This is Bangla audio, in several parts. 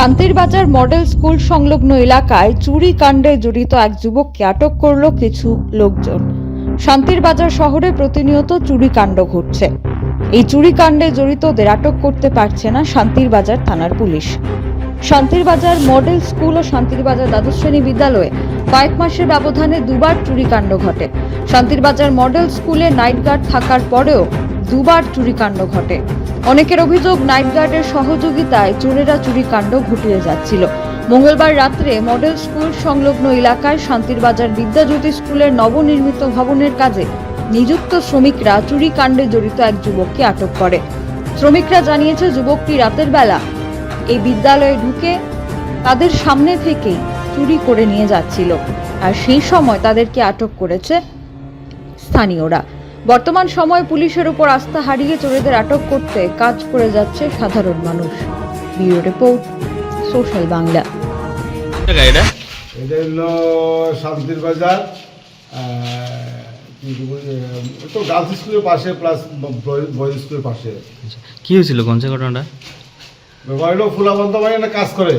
শান্তির বাজার মডেল স্কুল সংলগ্ন এলাকায় চুরি কাণ্ডে জড়িত এক যুবককে আটক করল কিছু লোকজন। শান্তির বাজার শহরে প্রতিনিয়ত চুরি কাণ্ড ঘটছে। এই চুরি কাণ্ডে জড়িতদের আটক করতে পারছে না শান্তির বাজার থানার পুলিশ। শান্তির বাজার মডেল স্কুল ও শান্তির বাজার দ্বাদশ শ্রেণি বিদ্যালয়ে কয়েক মাসের ব্যবধানে দুবার চুরিকাণ্ড ঘটে। শান্তির বাজার মডেল স্কুলে নাইট গার্ড থাকার পরেও দুবার চুরিকাণ্ড ঘটে। অনেকের অভিযোগ নাইট গার্ডের সহযোগিতায় চোরেরা চুরিকাণ্ড ঘটিয়ে যাচ্ছিল। মঙ্গলবার রাত্রে মডেল স্কুল সংলগ্ন এলাকায় শান্তির বাজার বিদ্যাজ্যোতি স্কুলের নবনির্মিত ভবনের কাজে নিযুক্ত শ্রমিকরা চুরিকাণ্ডে জড়িত এক যুবককে আটক করে। শ্রমিকরা জানিয়েছে, যুবকটি রাতের বেলা এই বিদ্যালয়ে ঢুকে তাদের সামনে থেকেই চুরি করে নিয়ে যাচ্ছিল। আর সেই সময় তাদেরকে আটক করেছে স্থানীয়রা। বর্তমান সময় পুলিশের উপর আস্থা হারিয়ে চোরেদের আটক করতে কাজ করে যাচ্ছে সাধারণ মানুষ। Bureau report social Bangla. এটা হলো শান্তির বাজার তো গার্লস স্কুলের পাশে প্লাস বয়েজ স্কুলের পাশে। কি হয়েছিল কোন ঘটনাটা? ব্যাপার হলো ফুলাবন্ত ভাই কাজ করে।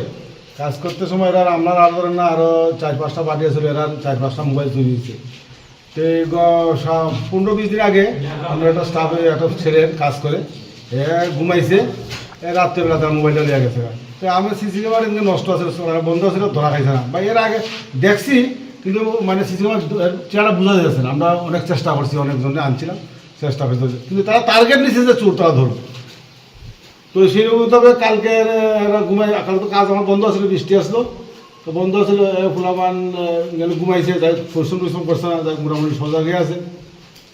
কাজ করতে সময় এরা আপনার আর ধরেন না আরও চার পাঁচটা পার্টি আছে এরা চার পাঁচটা মোবাইল চুরি হয়েছে। গ- পনেরো বিশ দিন আগে আমরা একটা স্টাফে একটা ছেলে কাজ করে ঘুমাইছে রাত্রেবেলা তার মোবাইলটা নিয়ে গেছে। তো আমি সিসি ক্যামেরা এমনি নষ্ট আছে বন্ধ ছিল ধরা খাইছে না। বা এর আগে দেখছি, কিন্তু মানে সিসি ক্যামেরা চেহারা বোঝা যাচ্ছে না। আমরা অনেক চেষ্টা করছি অনেকজনে আনছিলাম, চেষ্টা করছি। কিন্তু তারা টার্গেট নিচ্ছে যে চোর তারা ধরবে তো সেই তবে কালকে ঘুমাই কাল তো কাজ আমার বন্ধ আছিল বৃষ্টি আসলো। বন্ধ আছিল ফুলাবান ঘুমাইছে, যাই পরিশ্রম টরিশ্রম করছে না যাই মোটামুটি সজাগ আছে।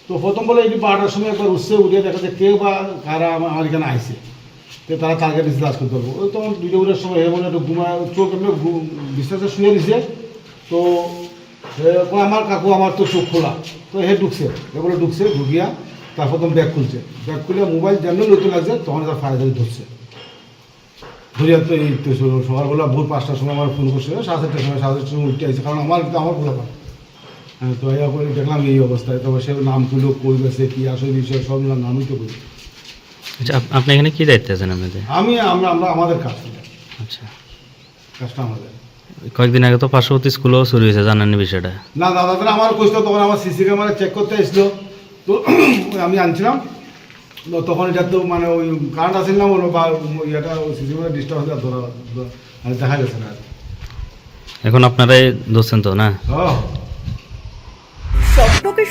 তো প্রথম বলে এটি বারোটার সময় একবার উঠছে উঠে দেখা যায় কেউ বা কারা আমার এখানে আইছে তো তারা টার্গেট দিচ্ছে কাজ করতে পারব ওই তখন দুটো উঠের সময় হে বলে একটু ঘুমায় চোখ এমনি বিশ্বাসে শুয়ে দিছে। তো আমার কাকু আমার তো চোখ খোলা। তো হে ঢুকছে এ বলে ঢুকছে ঢুকিয়া তারপর তখন ব্যাগ খুলছে। ব্যাগ খুলে মোবাইল যেন নতুন লাগছে তখন তার ফায়ার ধরছে ধরিয়া তো এই তো সকালবেলা ভোর পাঁচটার সময় আমার ফোন করছিল সাড়ে চারটার সময় সাড়ে চারটার সময় উঠতে আসছে কারণ আমার আমার খোলা হ্যাঁ তো এই করে দেখলাম এই অবস্থায় তবে সে নাম তুলো কই গেছে কি আসলে বিষয় সব নাম নামই তো করি আচ্ছা আপ- আপনি এখানে কি দায়িত্বে আছেন আপনাদের? আমি আমরা আমরা আমাদের কাজ। আচ্ছা। কাজটা আমাদের। কয়েকদিন আগে তো পার্শ্ববর্তী স্কুলেও চুরি হয়েছে জানেন বিষয়টা? না দাদা আমার কইছিল তখন আমার সিসি ক্যামেরা চেক করতে আসলো তো আমি আনছিলাম। তো তখন এটা তো মানে ওই কারেন্ট আসেন না বলো বা ইয়েটা সিসি ক্যামেরা ডিস্টার্ব হয়ে ধরা আর দেখা গেছে না। এখন আপনারাই ধরছেন তো না স্বপ্নকে